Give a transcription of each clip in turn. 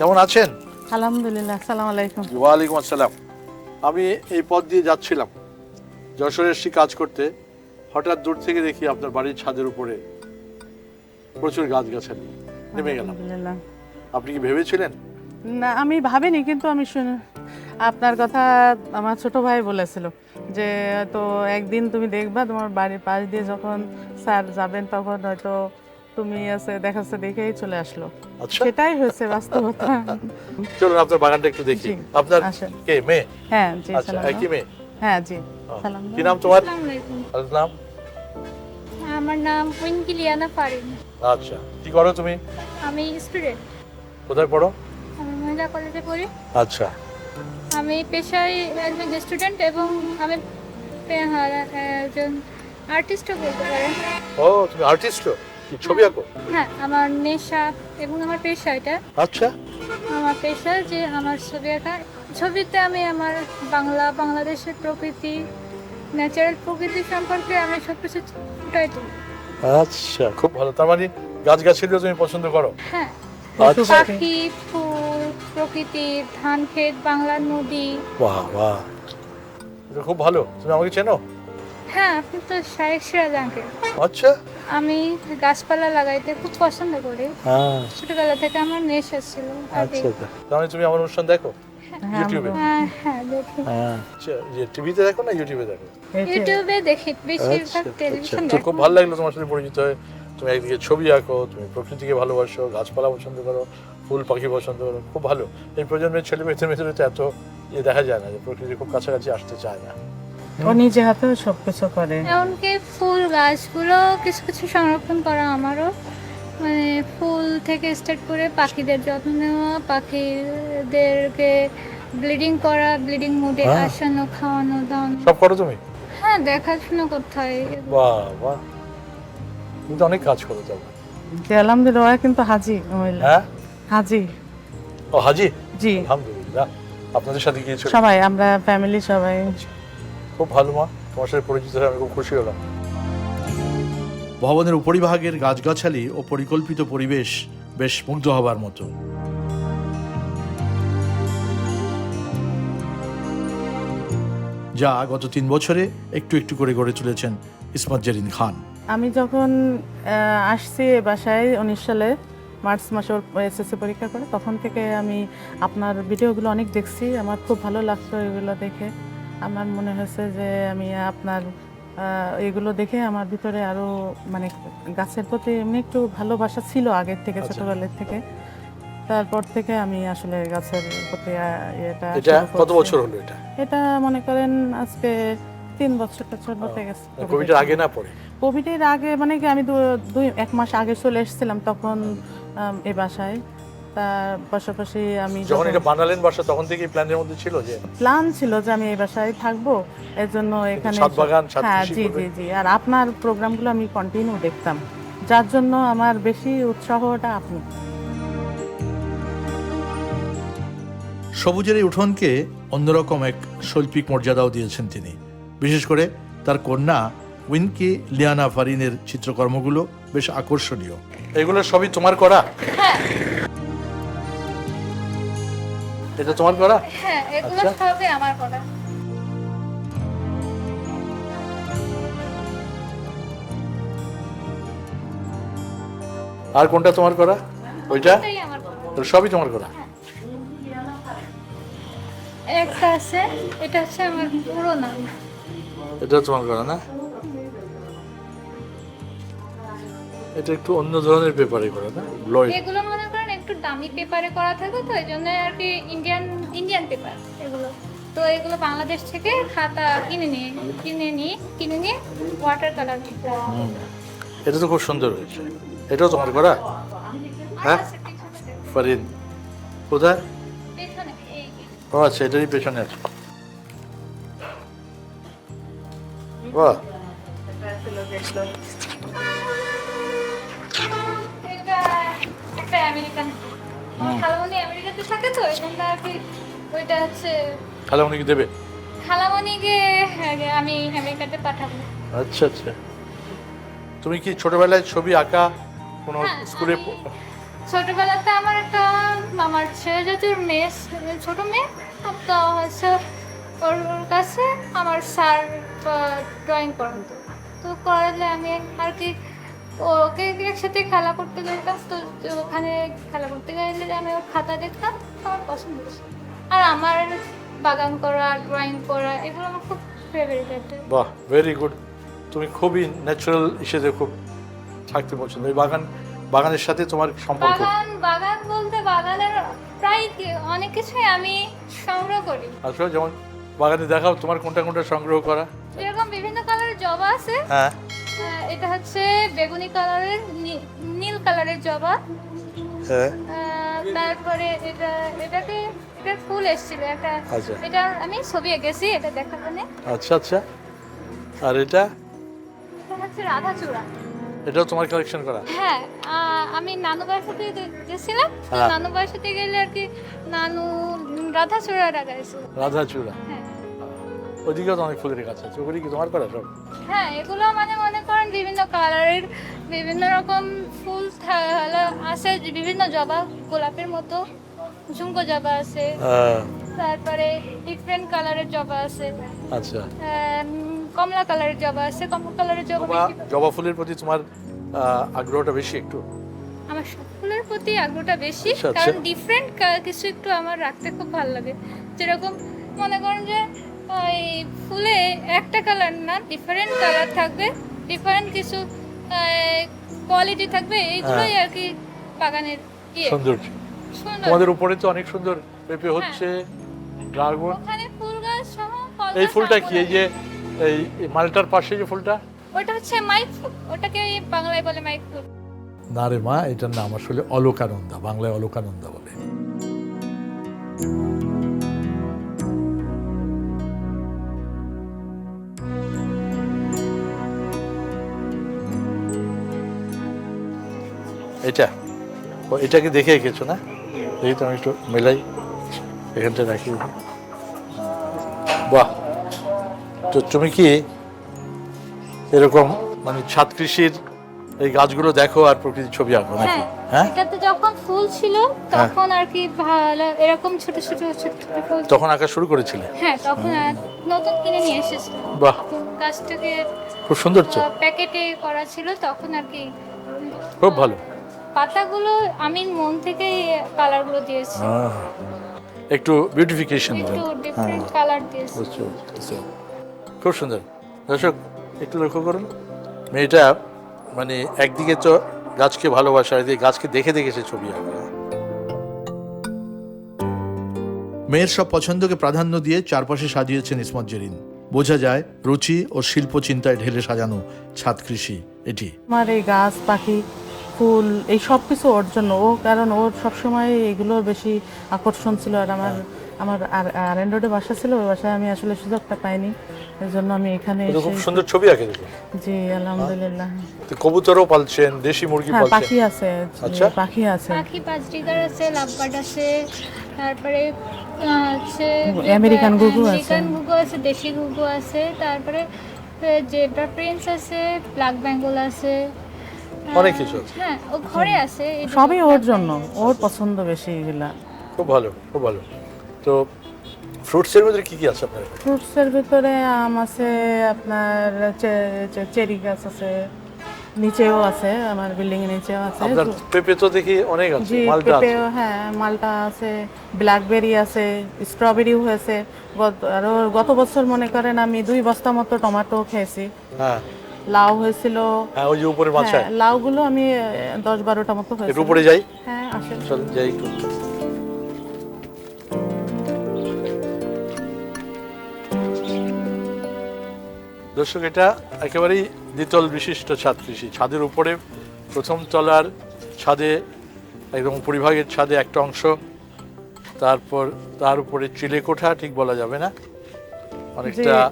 কেমন আছেন? আলহামদুলিল্লাহ সালাম আলাইকুম। ওয়ালাইকুম আসসালাম। আমি এই পথ দিয়ে যাচ্ছিলাম যশোরে এসছি কাজ করতে। হঠাৎ দূর থেকে দেখি আপনার বাড়ির ছাদের উপরে প্রচুর গাছগাছালি নেমে গেলাম। আপনি কি ভেবেছিলেন? না আমি ভাবিনি কিন্তু আমি শুনে আপনার কথা আমার ছোট ভাই বলেছিল যে তো একদিন তুমি দেখবা তোমার বাড়ির পাশ দিয়ে যখন স্যার যাবেন তখন হয়তো তুমি আছে দেখাচ্ছে দেখেই চলে আসলো। আচ্ছা। সেটাই হয়েছে বাস্তবতা। চলুন আপনার বাগানটা একটু দেখি। আপনার কে মেয়ে? হ্যাঁ জি আচ্ছা একই মেয়ে? হ্যাঁ জি সালাম কি নাম তোমার? আসসালামু আলাইকুম। আর নাম? আমার নাম উইনকিলিয়ানা ফারিন। আচ্ছা কি করো তুমি? আমি স্টুডেন্ট। কোথায় পড়ো? আমি মহিলা কলেজে পড়ি। আচ্ছা। আমি পেশায় একজন স্টুডেন্ট এবং আমি হ্যাঁ, একজন আর্টিস্টও বলতে পারেন। ও তুমি আর্টিস্ট কি ছবি আঁকো? হ্যাঁ আমার নেশা এবং আমার পেশা এটা। আচ্ছা। আমার পেশা যে আমার ছবি আঁকা। ছবিতে আমি আমার বাংলা বাংলাদেশের প্রকৃতি ন্যাচারাল প্রকৃতি সম্পর্কে আমি সব কিছু ফুটাই তুলি। আচ্ছা খুব ভালো। তার মানে গাছগাছালিও তুমি পছন্দ করো? হ্যাঁ। আচ্ছা। পাখি। পাখি ফুল প্রকৃতি ধান ক্ষেত বাংলার নদী। বাহ বাহ। এটা খুব ভালো। তুমি আমাকে চেনো? হ্যাঁ আপনি তো শায়েক সিরাজ আঙ্কেল আচ্ছা। আমি গাছপালা লাগাইতে খুব পছন্দ করি। হ্যাঁ। ছোটবেলা থেকে আমার নেশা ছিল আচ্ছা তার মানে তুমি আমার অনুষ্ঠান দেখো? ইউটিউবে হ্যাঁ হ্যাঁ দেখি। হ্যাঁ আচ্ছা টিভিতে দেখো না ইউটিউবে দেখো? ইউটিউবে দেখি বেশিরভাগ আচ্ছা আচ্ছা। টেলিভিশন তো খুব ভালো লাগল তোমার সাথে পরিচিত হয়ে। তুমি একদিকে ছবি আঁকো তুমি প্রকৃতিকে ভালোবাসো গাছপালা পছন্দ করো ফুল পাখি পছন্দ করো খুব ভালো। এই প্রজন্মের ছেলে মেয়েদের ভেতরে তো এত ইয়ে দেখা যায় না যে প্রকৃতি খুব কাছাকাছি আসতে চায় না। ও নিজে হাতেও সব কিছু করে। এমনকি ফুল গাছগুলো কিছু কিছু সংরক্ষণ করা আমারও। মানে ফুল থেকে স্টার্ট করে পাখিদের যত্ন নেওয়া পাখিদেরকে ব্লিডিং করা ব্লিডিং মুডে হ্যাঁ। আসানো খাওয়ানো দাওয়ানো। সব করো তুমি? হ্যাঁ দেখাশোনা করতে হয়। বাহ বাহ। তুমি তো অনেক কাজ করো তবে যে আলহামদুলিল্লাহ ওরা কিন্তু হাজি মহিলা হ্যাঁ? হাজি। ও হাজি? জি। আলহামদুলিল্লাহ। আপনাদের সাথে গিয়েছিল সবাই আমরা ফ্যামিলি সবাই। খুব ভালো মা তোমার সাথে পরিচিত হয়ে আমি খুব খুশি হলাম। ভবনের উপরিভাগের গাছগাছালি ও পরিকল্পিত পরিবেশ বেশ মুগ্ধ হবার মতো। যা গত তিন বছরে একটু একটু করে গড়ে তুলেছেন ইসমাত জারিন খান। আমি যখন আসছি এ বাসায় উনিশ সালে মার্চ মাসে এসএসসি পরীক্ষা করে তখন থেকে আমি আপনার ভিডিওগুলো অনেক দেখছি আমার খুব ভালো লাগতো এগুলো দেখে। আমার মনে হয়েছে যে আমি আপনার এগুলো দেখে আমার ভিতরে আরও মানে গাছের প্রতি এমনি একটু ভালোবাসা ছিল আগের থেকে আচ্ছা। ছোটবেলার থেকে। তারপর থেকে আমি আসলে গাছের প্রতি এটা এটা কত বছর হলো এটা? এটা মনে করেন আজকে তিন বছর বছর হতে গেছে কোভিডের আগে না পরে? কোভিডের আগে মানে কি আমি দুই এক মাস আগে চলে এসেছিলাম তখন এ বাসায়। তার পাশাপাশি আমি যখন এটা বানালেন বাসা তখন থেকেই প্ল্যানের মধ্যে ছিল যে প্ল্যান ছিল যে আমি এই বাসায় থাকব। এর জন্য এখানে বাগান, হ্যাঁ জি জি জি। আর আপনার প্রোগ্রামগুলো আমি কন্টিনিউ দেখতাম। যার জন্য আমার বেশি উৎসাহটা আপনি। সবুজের এই উঠোনকে অন্যরকম এক শৈল্পিক মর্যাদাও দিয়েছেন তিনি। বিশেষ করে তার কন্যা উইনকি লিয়ানা ফারিনের চিত্রকর্মগুলো বেশ আকর্ষণীয়। এগুলো সবই তোমার করা? এটা তোমার করা? হ্যাঁ এগুলো আচ্ছা। সবই আমার করা। আর কোনটা তোমার করা? ওইটা? তো সবই তোমার করা। একটা আছে এটা হচ্ছে আমার পুরো নাম এটা তোমার করা না? এটা একটু অন্য ধরনের পেপারে করা না? এগুলো মনে একটু দামি পেপারে করা থাকে তো এই জন্য আর কি ইন্ডিয়ান ইন্ডিয়ান পেপার এগুলো। তো এগুলো বাংলাদেশ থেকে খাতা কিনে নিয়ে কিনে নিয়ে কিনে নিয়ে ওয়াটার কালার এটা তো খুব সুন্দর হয়েছে। এটাও তোমার করা? হ্যাঁ? ফারিন কোথায়? ও আচ্ছা এটারই পেছনে আছে। বাহ। আমেরিকান। খালামণি আমেরিকাতে থাকে তো জন্য আর কি ওইটা হচ্ছে তাহলে উনি কি দেবে? খালামণিকে আমি আমেরিকাতে পাঠাবো। আচ্ছা আচ্ছা। তুমি কি ছোটবেলায় ছবি আঁকা কোনো হ্যাঁ, স্কুলে ছোটবেলাতে আমার একটা আমার ছেলে জাতির মেয়ে ছোট মেয়ে তো হচ্ছে ওর কাছে আমার স্যার ড্রয়িং করাতো। তো করালে আমি আর কি ওকে একসাথে খেলা করতে যেতাম তো ওখানে খেলা করতে গেলে আমি ওর খাতা দেখতাম আমার পছন্দ আর আমার বাগান করা ড্রয়িং করা এগুলো আমার খুব ফেভারিট একটা বাহ ভেরি গুড তুমি খুবই ন্যাচারাল হিসেবে খুব থাকতে পছন্দ। এই বাগান বাগানের সাথে তোমার সম্পর্ক? বাগান বাগান বলতে বাগানের প্রায় অনেক কিছুই আমি সংগ্রহ করি। আসলে যেমন বাগানে দেখাও তোমার কোনটা কোনটা সংগ্রহ করা? যেরকম বিভিন্ন কালারের জবা আছে হ্যাঁ। এটা হচ্ছে বেগুনি কালারের নীল কালারের জবা। হ্যাঁ। তারপরে এটা এটাতে এটা ফুল এসেছিল একটা আচ্ছা। এটা আমি ছবি এঁকেছি এটা দেখার জন্য। আচ্ছা আচ্ছা। আর এটা? এটা হচ্ছে রাধাচূড়া। এটাও তোমার কালেকশন করা? হ্যাঁ আমি নানু সাথে গেছিলাম হ্যাঁ। নানু সাথে গেলে আর কি নানু রাধাচূড়া রাধা চূড়া হ্যাঁ। ওইদিকেও তো অনেক ফুলের গাছ আছে ওগুলি কি তোমার করা সব? হ্যাঁ এগুলো মানে মনে করেন বিভিন্ন কালারের বিভিন্ন রকম ফুল আছে বিভিন্ন জবা গোলাপের মতো ঝুমকো জবা আছে হ্যাঁ, তারপরে ডিফারেন্ট কালারের জবা আছে আচ্ছা। কমলা কালারের জবা আছে কমলা কালারের জবা জবা বেশি- জবা ফুলের প্রতি তোমার আগ্রহটা বেশি একটু? আমার সব ফুলের প্রতি আগ্রহটা বেশি আচ্ছা, আচ্ছা। কারণ ডিফারেন্ট কিছু একটু আমার রাখতে খুব ভালো লাগে। যেরকম মনে করেন যে ওই ফুলে একটা কালার না ডিফারেন্ট কালার থাকবে ডিফারেন্ট কিছু কোয়ালিটি থাকবে এইগুলোই আর কি বাগানের ইয়ে। সুন্দর। তোমাদের উপরে তো অনেক সুন্দর পেঁপে হচ্ছে ড্রাগন। ওখানে ফুল গাছ সহ এই ফুলটা কি এই যে এই এই মালটার পাশে যে ফুলটা? ওটা হচ্ছে মাইক ফুল ওটাকে বাংলায় বলে মাইক ফুল। না রে মা এটার নাম আসলে অলোকানন্দা বাংলায় অলোকানন্দা বলে। এটা? ও এটাকে দেখে এঁকেছো না? দেখি তো আমি একটু মেলাই এখানটা রাখি। বাহ! তো তুমি কি এরকম মানে ছাদ কৃষির এই গাছগুলো দেখো আর প্রকৃতির ছবি আঁকো নাকি? হ্যাঁ হ্যাঁ? এটাতে যখন ফুল ছিল তখন আর কি ভালো এরকম ছোট ছোট ছোট ছোট ফুল। তখন আঁকা শুরু করেছিলে? হ্যাঁ তখন নতুন কিনে নিয়ে এসেছিল বাহ! গাছটাকে খুব সুন্দর তো। প্যাকেটে করা ছিল তখন আর কি খুব ভালো। পাতাগুলো আমি মন থেকে কালারগুলো দিয়েছি। একটু বিউটিফিকেশন একটু ডিফারেন্ট কালার দিয়েছি। খুব সুন্দর। দর্শক একটু লক্ষ্য করুন মেয়েটা মানে একদিকে তো গাছকে ভালোবাসা আর এদিকে গাছকে দেখে দেখে সে ছবি আঁকা। মেয়ের সব পছন্দকে প্রাধান্য দিয়ে চারপাশে সাজিয়েছেন ইসমত জেরিন। বোঝা যায় রুচি ও শিল্প চিন্তায় ঢেলে সাজানো ছাদ কৃষি এটি। আমার এই গাছ পাখি ফুল এই সব কিছু ওর জন্য। ও কারণ ওর সবসময় এগুলো বেশি আকর্ষণ ছিল। আর আমার আমার আর আর রোডে বাসা ছিল ওই বাসায় আমি আসলে সুযোগটা পাইনি। এই জন্য আমি এখানে এটা খুব সুন্দর ছবি আঁকে দেখো জি আলহামদুলিল্লাহ। তো কবুতরও পালছেন দেশি মুরগি হ্যাঁ পালছেন পাখি আছে আচ্ছা। পাখি আছে। পাখি বাজরিগার আছে লাভবার্ড আছে তারপরে হচ্ছে আমেরিকান ঘুঘু আছে। আমেরিকান ঘুঘু আছে দেশি ঘুঘু আছে তারপরে জেব্রা প্রিন্স আছে ব্ল্যাক বেঙ্গল আছে। অনেক কিছু আছে। হ্যাঁ ও ঘরে সবই ওর জন্য ওর পছন্দ বেশি এগুলা। খুব ভালো খুব ভালো। তো ফ্রুটসের মধ্যে কি কি আছে আপনার? ফ্রুটসের ভিতরে আম আছে আপনার চে- চে- চেরি গাছ আছে নিচেও আছে আমার বিল্ডিং এর নিচেও আছে। আপনার পেঁপে তো দেখি অনেক আছে জি মালটা আছে। পেঁপেও হ্যাঁ মালটা আছে ব্ল্যাকবেরি আছে স্ট্রবেরিও হয়েছে। গত- আরও গত বছর মনে করেন আমি দুই বস্তা মতো টমেটো খেয়েছি। হ্যাঁ। লাউ হয়েছিল। হ্যাঁ ওই যে উপরে হ্যাঁ লাউগুলো আমি আহ, দশ বারোটা মতো একটু হয়েছিল উপরে যাই? হ্যাঁ আসেন। চল যাই একটু। দর্শক এটা একেবারেই দ্বিতল বিশিষ্ট ছাদ কৃষি। ছাদের উপরে প্রথম তলার ছাদে একদম পরিভাগের ছাদে একটা অংশ তারপর তার উপরে চিলে কোঠা ঠিক বলা যাবে না? অনেকটা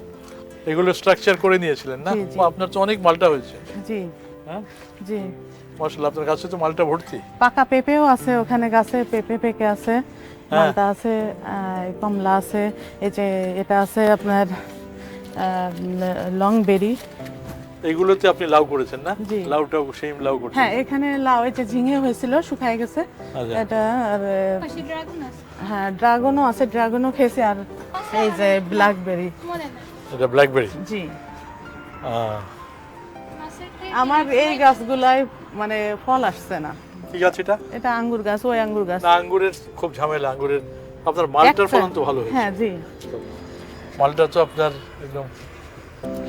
এগুলো স্ট্রাকচার করে নিয়েছিলেন না? আপনার তো অনেক মালটা হয়েছে। জি। হ্যাঁ? জি। মশলা আপনার কাছে তো মালটা ভর্তি। পাকা পেঁপেও আছে ওখানে গাছে পেঁপে পেকে আছে হ্যাঁ। মালটা আছে কমলা আছে এই যে এটা আছে আপনার লং বেরি। এইগুলোতে আপনি লাউ করেছেন না? জি। লাউটা সেম লাউ করছেন। হ্যাঁ এখানে লাউ এই যে ঝিঙে হয়েছিল শুকায় গেছে। আচ্ছা। এটা আর পাশে ড্রাগন আছে। হ্যাঁ ড্রাগনও আছে ড্রাগনও খেয়েছি আর এই যে ব্ল্যাকবেরি মনে এটা ব্ল্যাকবেরি জি। আমার এই গাছগুলাই মানে ফল আসছে না। কি গাছ এটা? এটা আঙ্গুর গাছ ওই আঙ্গুর গাছ। না আঙ্গুরের খুব ঝামেলা আঙ্গুরের আপনার মালটার ফলন তো ভালো হয়েছে। হ্যাঁ জি। মালটা তো আপনার একদম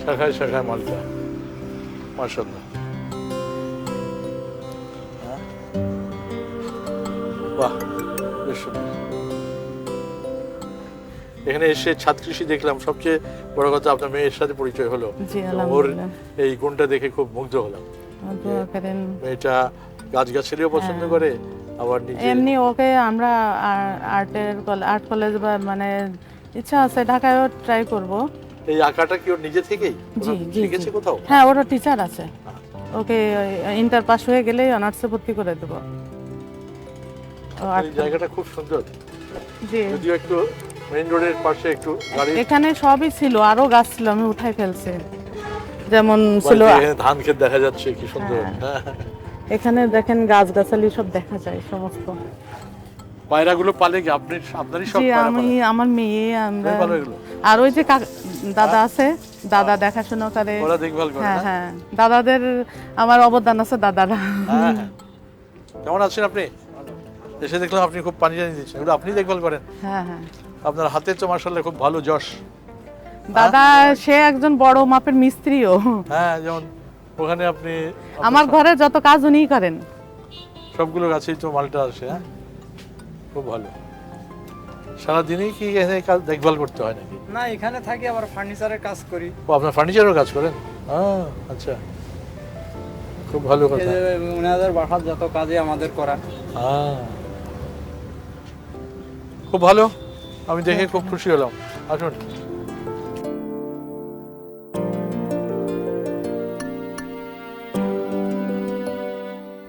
শাখায় শাখায় মালটা মার্শাল্লাহ হ্যাঁ? বাহ বেশ সুন্দর। এখানে এসে ছাদ কৃষি দেখলাম সবচেয়ে বড় কথা আপনার মেয়ের সাথে পরিচয় হলো। ওর এই গুণটা দেখে খুব মুগ্ধ হলাম। মেয়েটা গাছ গাছালিও পছন্দ হ্যাঁ। করে আবার এমনি ওকে আমরা আর্টের আর্ট কলেজ বা মানে ইচ্ছা আছে ঢাকায়ও ট্রাই করব। এই আঁকাটা কি ওর নিজে থেকেই? জি জি কোথাও? হ্যাঁ ওরা টিচার আছে। ওকে ইন্টার পাস হয়ে গেলেই অনার্সে ভর্তি করে দেবো। জায়গাটা খুব সুন্দর। জি। যদিও একটু মেইন রোডের পাশে একটু গাড়ি। এখানে সবই ছিল আরও গাছ ছিল আমি উঠাই ফেলছি। যেমন ছিল ধান ক্ষেত দেখা যাচ্ছে কি সুন্দর। হ্যাঁ। হ্যাঁ। এখানে দেখেন গাছ গাছালি সব দেখা যায় সমস্ত। পায়রাগুলো পালে কি আপনি আপনারই সব আমি আমার মেয়ে আমরা? আর ওই যে দাদা আছে দাদা দেখাশোনা করে। ওরা দেখভাল করে হ্যাঁ হ্যাঁ। দাদাদের আমার অবদান আছে দাদারা। হ্যাঁ, হ্যাঁ। কেমন আছেন আপনি? এসে দেখলাম আপনি খুব পানি জানি দিচ্ছেন আপনি দেখভাল করেন। হ্যাঁ হ্যাঁ। আপনার হাতে তো মার্শাল্লাহ খুব ভালো যশ। দাদা সে একজন বড় মাপের মিস্ত্রিও। হ্যাঁ যেমন ওখানে আপনি আমার ঘরে যত কাজ উনিই করেন। সবগুলো গাছেই তো মালটা আসে হ্যাঁ? খুব ভালো। সারাদিনই কি এখানে কাজ দেখভাল করতে হয় নাকি? না এখানে থাকি আবার ফার্নিচারের কাজ করি। ও আপনার ফার্নিচারও কাজ করেন? হ্যাঁ আচ্ছা। খুব ভালো কথা। যে ওনাদের বাসার যত কাজই আমাদের করা। হ্যাঁ খুব ভালো। আমি দেখে খুব খুশি হলাম। আসুন।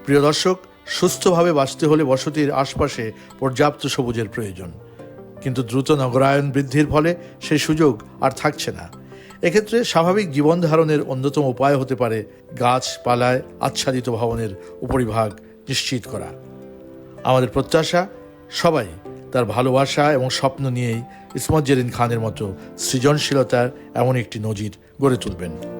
প্রিয় দর্শক, সুস্থভাবে বাঁচতে হলে বসতির আশপাশে পর্যাপ্ত সবুজের প্রয়োজন। কিন্তু দ্রুত নগরায়ন বৃদ্ধির ফলে সেই সুযোগ আর থাকছে না। এক্ষেত্রে স্বাভাবিক জীবন ধারণের অন্যতম উপায় হতে পারে গাছপালায় আচ্ছাদিত ভবনের উপরিভাগ নিশ্চিত করা। আমাদের প্রত্যাশা, সবাই তার ভালোবাসা এবং স্বপ্ন নিয়েই ইসমত জেরিন খানের মতো সৃজনশীলতার এমন একটি নজির গড়ে তুলবেন।